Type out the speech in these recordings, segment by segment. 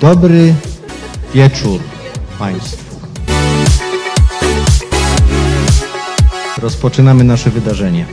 Dobry wieczór Państwu. Rozpoczynamy nasze wydarzenie.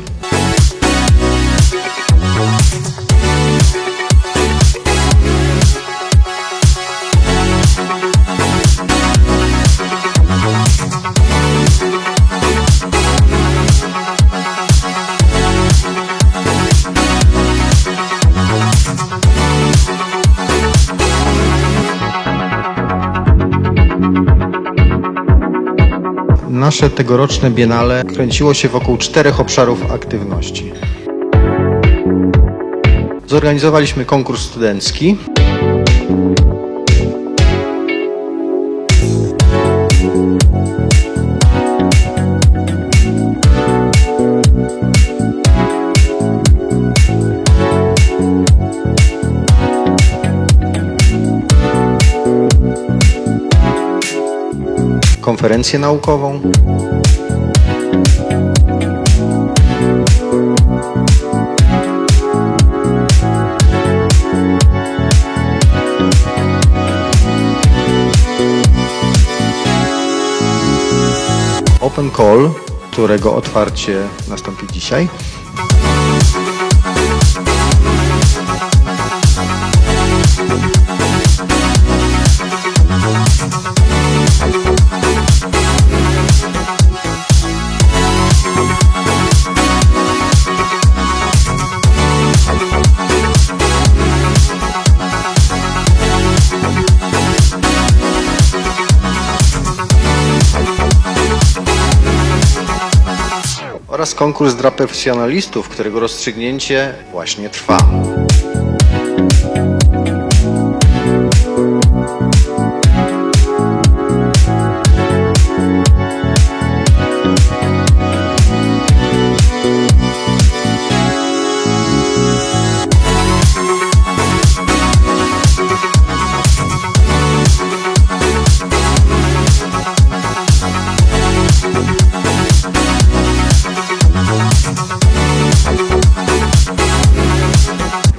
Nasze tegoroczne biennale kręciło się wokół czterech obszarów aktywności. Zorganizowaliśmy konkurs studencki. Konferencję naukową. Open Call, którego otwarcie nastąpi dzisiaj. Oraz konkurs dla profesjonalistów, którego rozstrzygnięcie właśnie trwa.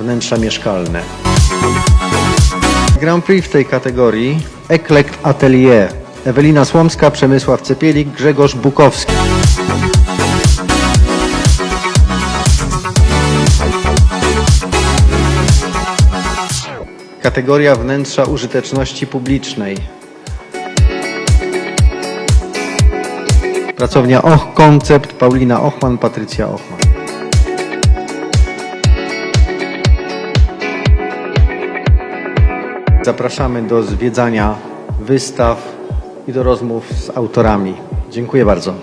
Wnętrza mieszkalne. Grand Prix w tej kategorii Eklekt Atelier. Ewelina Słomska, Przemysław Cepielik, Grzegorz Bukowski. Kategoria wnętrza użyteczności publicznej. Pracownia Och Koncept, Paulina Ochman, Patrycja Ochman. Zapraszamy do zwiedzania wystaw i do rozmów z autorami. Dziękuję bardzo.